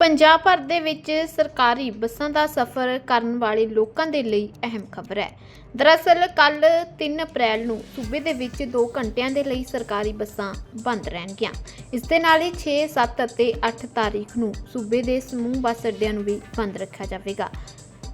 ਪੰਜਾਬ ਭਰ ਦੇ ਵਿੱਚ ਸਰਕਾਰੀ ਬੱਸਾਂ ਦਾ ਸਫ਼ਰ ਕਰਨ ਵਾਲੇ ਲੋਕਾਂ ਦੇ ਲਈ ਅਹਿਮ ਖਬਰ ਹੈ। ਦਰਅਸਲ ਕੱਲ 3 ਅਪ੍ਰੈਲ ਨੂੰ ਸੂਬੇ ਦੇ ਵਿੱਚ 2 ਘੰਟਿਆਂ ਦੇ ਲਈ ਸਰਕਾਰੀ ਬੱਸਾਂ ਬੰਦ ਰਹਿਣਗੀਆਂ। ਇਸ ਦੇ ਨਾਲ ਹੀ 6, 7 ਅਤੇ 8 ਤਾਰੀਖ ਨੂੰ ਸੂਬੇ ਦੇ ਸਮੂਹ ਬੱਸ ਅੱਡਿਆਂ ਨੂੰ ਵੀ ਬੰਦ ਰੱਖਿਆ ਜਾਵੇਗਾ।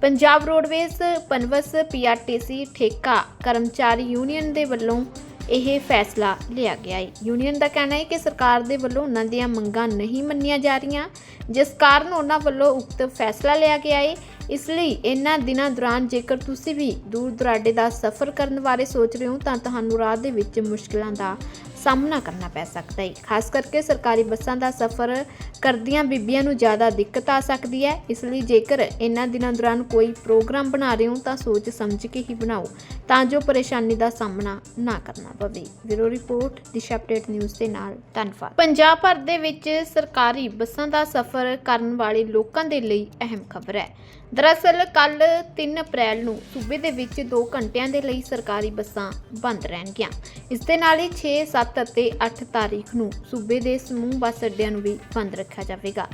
ਪੰਜਾਬ ਰੋਡਵੇਜ਼ ਪਨਵਸ ਪੀਆਰਟੀਸੀ ਠੇਕਾ ਕਰਮਚਾਰੀ ਯੂਨੀਅਨ ਦੇ ਵੱਲੋਂ ਇਹ ਫੈਸਲਾ ਲਿਆ ਗਿਆ ਹੈ। ਯੂਨੀਅਨ ਦਾ ਕਹਿਣਾ ਹੈ ਕਿ ਸਰਕਾਰ ਦੇ ਵੱਲੋਂ ਉਹਨਾਂ ਦੀਆਂ ਮੰਗਾਂ ਨਹੀਂ ਮੰਨੀਆਂ ਜਾ ਰਹੀਆਂ, ਜਿਸ ਕਾਰਨ ਉਹਨਾਂ ਵੱਲੋਂ ਉਕਤ ਫੈਸਲਾ ਲਿਆ ਗਿਆ ਹੈ। ਇਸ ਲਈ ਇਹਨਾਂ ਦਿਨਾਂ ਦੌਰਾਨ ਜੇਕਰ ਤੁਸੀਂ ਵੀ ਦੂਰ ਦੁਰਾਡੇ ਦਾ ਸਫ਼ਰ ਕਰਨ ਬਾਰੇ ਸੋਚ ਰਹੇ ਹੋ, ਤਾਂ ਤੁਹਾਨੂੰ ਰਾਹ ਦੇ ਵਿੱਚ ਮੁਸ਼ਕਲਾਂ ਦਾ ਸਾਹਮਣਾ ਕਰਨਾ ਪੈ ਸਕਦਾ ਹੈ। ਖਾਸ ਕਰਕੇ ਸਰਕਾਰੀ ਬੱਸਾਂ ਦਾ ਸਫ਼ਰ ਕਰਦੀਆਂ ਬੀਬੀਆਂ ਨੂੰ ਜ਼ਿਆਦਾ ਦਿੱਕਤ ਆ ਸਕਦੀ ਹੈ। ਇਸ ਲਈ ਜੇਕਰ ਇਹਨਾਂ ਦਿਨਾਂ ਦੌਰਾਨ ਕੋਈ ਪ੍ਰੋਗਰਾਮ ਬਣਾ ਰਹੇ ਹੋ, ਤਾਂ ਸੋਚ ਸਮਝ ਕੇ ਹੀ ਬਣਾਓ, ਤਾਂ ਜੋ ਪਰੇਸ਼ਾਨੀ ਦਾ ਸਾਹਮਣਾ ਨਾ ਕਰਨਾ ਪਵੇ। Bureau report, Disha update news ਦੇ ਨਾਲ। ਧੰਨਵਾਦ। ਪੰਜਾਬ ਭਰ ਦੇ ਵਿੱਚ ਸਰਕਾਰੀ ਬੱਸਾਂ ਦਾ ਸਫ਼ਰ ਕਰਨ ਵਾਲੇ ਲੋਕਾਂ ਦੇ ਲਈ ਅਹਿਮ ਖਬਰ ਹੈ। ਦਰਅਸਲ ਕੱਲ 3 ਅਪ੍ਰੈਲ ਨੂੰ ਸੂਬੇ ਦੇ ਵਿੱਚ 2 ਘੰਟਿਆਂ ਦੇ ਲਈ ਸਰਕਾਰੀ ਬੱਸਾਂ ਬੰਦ ਰਹਿਣਗੀਆਂ। ਇਸ ਦੇ ਨਾਲ ਹੀ 6, 7 ਅਤੇ 8 ਤਾਰੀਖ ਨੂੰ ਸੂਬੇ ਦੇ ਸਮੂਹ ਬੱਸ ਅੱਡਿਆਂ ਨੂੰ ਵੀ ਬੰਦ ਰੱਖਿਆ ਜਾਵੇਗਾ।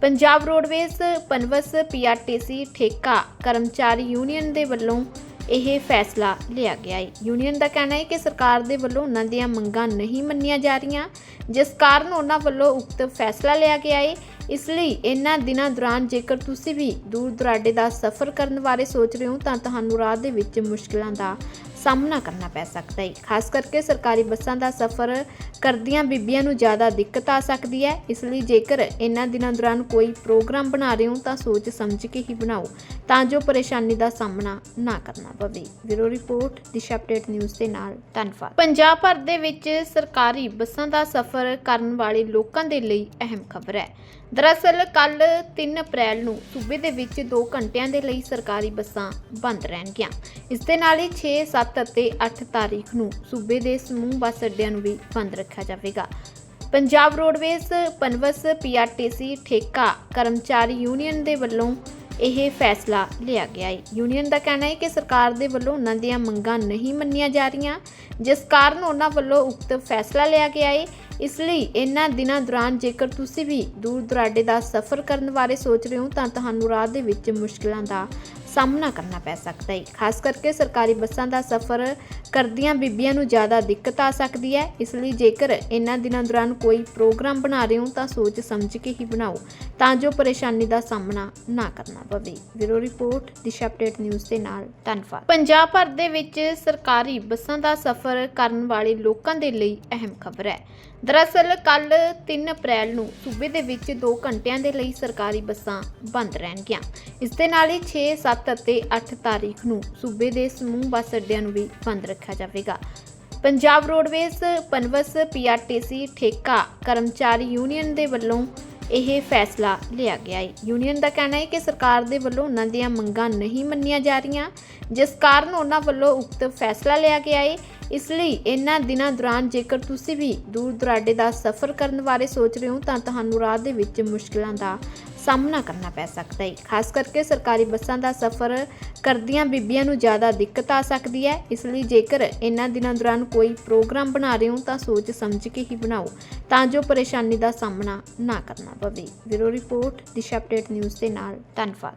ਪੰਜਾਬ ਰੋਡਵੇਜ਼ ਪਨਵਸ ਪੀਆਰਟੀਸੀ ਠੇਕਾ ਕਰਮਚਾਰੀ ਯੂਨੀਅਨ ਦੇ ਵੱਲੋਂ ਇਹ ਫੈਸਲਾ ਲਿਆ ਗਿਆ ਹੈ। ਯੂਨੀਅਨ ਦਾ ਕਹਿਣਾ ਹੈ ਕਿ ਸਰਕਾਰ ਦੇ ਵੱਲੋਂ ਉਹਨਾਂ ਦੀਆਂ ਮੰਗਾਂ ਨਹੀਂ ਮੰਨੀਆਂ ਜਾ ਰਹੀਆਂ ਜਿਸ ਕਾਰਨ ਉਹਨਾਂ ਵੱਲੋਂ ਉਕਤ ਫੈਸਲਾ ਲਿਆ ਗਿਆ ਹੈ। ਇਸ ਲਈ ਇਹਨਾਂ ਦਿਨਾਂ ਦੌਰਾਨ ਜੇਕਰ ਤੁਸੀਂ ਵੀ ਦੂਰ ਦੁਰਾਡੇ ਦਾ ਸਫ਼ਰ ਕਰਨ ਬਾਰੇ ਸੋਚ ਰਹੇ ਹੋ ਤਾਂ ਤੁਹਾਨੂੰ ਰਾਹ ਦੇ ਵਿੱਚ ਮੁਸ਼ਕਲਾਂ ਦਾ ਸਾਹਮਣਾ ਕਰਨਾ ਪੈ ਸਕਦਾ ਹੈ। ਖਾਸ ਕਰਕੇ ਸਰਕਾਰੀ ਬੱਸਾਂ ਦਾ ਸਫ਼ਰ ਕਰਦੀਆਂ ਬੀਬੀਆਂ ਨੂੰ ਜ਼ਿਆਦਾ ਦਿੱਕਤ ਆ ਸਕਦੀ ਹੈ। ਇਸ ਲਈ ਜੇਕਰ ਇਹਨਾਂ ਦਿਨਾਂ ਦੌਰਾਨ ਕੋਈ ਪ੍ਰੋਗਰਾਮ ਬਣਾ ਰਹੇ ਹੋ ਤਾਂ ਸੋਚ ਸਮਝ ਕੇ ਹੀ ਬਣਾਓ ਤਾਂ ਜੋ ਪਰੇਸ਼ਾਨੀ ਦਾ ਸਾਹਮਣਾ ਨਾ ਕਰਨਾ ਪਵੇ। Bureau report Disha update news ਦੇ ਨਾਲ। ਧੰਨਵਾਦ। ਪੰਜਾਬ ਭਰ ਦੇ ਵਿੱਚ ਸਰਕਾਰੀ ਬੱਸਾਂ ਦਾ ਸਫ਼ਰ ਕਰਨ ਵਾਲੇ ਲੋਕਾਂ ਦੇ ਲਈ ਅਹਿਮ ਖਬਰ ਹੈ। ਦਰਅਸਲ ਕੱਲ 3 ਅਪ੍ਰੈਲ ਨੂੰ ਸੂਬੇ ਦੇ ਵਿੱਚ 2 ਘੰਟਿਆਂ ਦੇ ਲਈ ਸਰਕਾਰੀ ਬੱਸਾਂ ਬੰਦ ਰਹਿਣਗੀਆਂ। ਇਸ ਦੇ ਨਾਲ ਹੀ 6, 7 ਅਤੇ 8 ਤਾਰੀਖ ਨੂੰ ਸੂਬੇ ਦੇ ਸਮੂਹ ਬੱਸ ਅੱਡਿਆਂ ਨੂੰ ਵੀ ਬੰਦ ਰੱਖਿਆ ਜਾਵੇਗਾ। ਪੰਜਾਬ ਰੋਡਵੇਜ਼ ਪਨਵਸ ਪੀਆਰਟੀਸੀ, ਠੇਕਾ, ਕਰਮਚਾਰੀ ਯੂਨੀਅਨ ਦੇ ਵੱਲੋਂ ਇਹ ਫੈਸਲਾ ਲਿਆ ਗਿਆ ਹੈ। ਯੂਨੀਅਨ ਦਾ ਕਹਿਣਾ ਹੈ ਕਿ ਸਰਕਾਰ ਦੇ ਵੱਲੋਂ ਉਹਨਾਂ ਦੀਆਂ ਮੰਗਾਂ ਨਹੀਂ ਮੰਨੀਆਂ ਜਾ ਰਹੀਆਂ, ਜਿਸ ਕਾਰਨ ਉਹਨਾਂ ਵੱਲੋਂ ਉਕਤ ਫੈਸਲਾ ਲਿਆ ਗਿਆ ਹੈ। ਇਸ ਲਈ ਇਹਨਾਂ ਦਿਨਾਂ ਦੌਰਾਨ ਜੇਕਰ ਤੁਸੀਂ ਵੀ ਦੂਰ ਦੁਰਾਡੇ ਦਾ ਸਫ਼ਰ ਕਰਨ ਬਾਰੇ ਸੋਚ ਰਹੇ ਹੋ ਤਾਂ ਤੁਹਾਨੂੰ ਰਾਹ ਦੇ ਵਿੱਚ ਮੁਸ਼ਕਲਾਂ ਦਾ ਸਾਹਮਣਾ ਕਰਨਾ ਪੈ ਸਕਦਾ ਹੈ। ਖਾਸ ਕਰਕੇ ਸਰਕਾਰੀ ਬੱਸਾਂ ਦਾ ਸਫ਼ਰ ਕਰਦੀਆਂ ਬੀਬੀਆਂ ਨੂੰ ਜ਼ਿਆਦਾ ਦਿੱਕਤ ਆ ਸਕਦੀ ਹੈ। ਇਸ ਲਈ ਜੇਕਰ ਇਹਨਾਂ ਦਿਨਾਂ ਦੌਰਾਨ ਕੋਈ ਪ੍ਰੋਗਰਾਮ ਬਣਾ ਰਹੇ ਹੋ ਤਾਂ ਸੋਚ ਸਮਝ ਕੇ ਹੀ ਬਣਾਓ, ਤਾਂ ਜੋ ਪਰੇਸ਼ਾਨੀ ਦਾ ਸਾਹਮਣਾ ਨਾ ਕਰਨਾ ਪਵੇ। Bureau report, Disha update news ਦੇ ਨਾਲ। ਧੰਨਵਾਦ। ਪੰਜਾਬ ਭਰ ਦੇ ਵਿੱਚ ਸਰਕਾਰੀ ਬੱਸਾਂ ਦਾ ਸਫ਼ਰ ਕਰਨ ਵਾਲੇ ਲੋਕਾਂ ਦੇ ਲਈ ਅਹਿਮ ਖਬਰ ਹੈ। ਦਰਅਸਲ ਕੱਲ 3 ਅਪ੍ਰੈਲ ਨੂੰ ਸੂਬੇ ਦੇ ਵਿੱਚ 2 ਘੰਟਿਆਂ ਦੇ ਲਈ ਸਰਕਾਰੀ ਬੱਸਾਂ ਬੰਦ ਰਹਿਣਗੀਆਂ। ਇਸ ਦੇ ਨਾਲ ਹੀ 6, 7 ਅਤੇ 8 ਤਾਰੀਖ ਨੂੰ ਸੂਬੇ ਦੇ ਸਮੂਹ ਬੱਸ ਅੱਡਿਆਂ ਨੂੰ ਵੀ ਬੰਦ ਰੱਖਿਆ ਜਾਵੇਗਾ। ਪੰਜਾਬ ਰੋਡਵੇਜ਼ ਪਨਵਸ ਪੀਆਰਟੀਸੀ ਠੇਕਾ ਕਰਮਚਾਰੀ ਯੂਨੀਅਨ ਦੇ ਵੱਲੋਂ ਇਹ ਫੈਸਲਾ ਲਿਆ ਗਿਆ ਹੈ। ਯੂਨੀਅਨ ਦਾ ਕਹਿਣਾ ਹੈ ਕਿ ਸਰਕਾਰ ਦੇ ਵੱਲੋਂ ਉਹਨਾਂ ਦੀਆਂ ਮੰਗਾਂ ਨਹੀਂ ਮੰਨੀਆਂ ਜਾ ਰਹੀਆਂ ਜਿਸ ਕਾਰਨ ਉਹਨਾਂ ਵੱਲੋਂ ਉਕਤ ਫੈਸਲਾ ਲਿਆ ਗਿਆ ਹੈ। ਇਸ ਲਈ ਇਹਨਾਂ ਦਿਨਾਂ ਦੌਰਾਨ ਜੇਕਰ ਤੁਸੀਂ ਵੀ ਦੂਰ ਦੁਰਾਡੇ ਦਾ ਸਫ਼ਰ ਕਰਨ ਬਾਰੇ ਸੋਚ ਰਹੇ ਹੋ, ਤਾਂ ਤੁਹਾਨੂੰ ਰਾਹ ਦੇ ਵਿੱਚ ਮੁਸ਼ਕਲਾਂ ਦਾ ਸਾਹਮਣਾ ਕਰਨਾ ਪੈ ਸਕਦਾ ਹੈ। ਖਾਸ ਕਰਕੇ ਸਰਕਾਰੀ ਬੱਸਾਂ ਦਾ ਸਫ਼ਰ ਕਰਦੀਆਂ ਬੀਬੀਆਂ ਨੂੰ ਜ਼ਿਆਦਾ ਦਿੱਕਤ ਆ ਸਕਦੀ ਹੈ। ਇਸ ਲਈ ਜੇਕਰ ਇਹਨਾਂ ਦਿਨਾਂ ਦੌਰਾਨ ਕੋਈ ਪ੍ਰੋਗਰਾਮ ਬਣਾ ਰਹੇ ਹੋ, ਤਾਂ ਸੋਚ ਸਮਝ ਕੇ ਹੀ ਬਣਾਓ, ਤਾਂ ਜੋ ਪਰੇਸ਼ਾਨੀ ਦਾ ਸਾਹਮਣਾ ਨਾ ਕਰਨਾ ਪਵੇ। Bureau report, Disha update news ਦੇ ਨਾਲ। ਧੰਨਵਾਦ।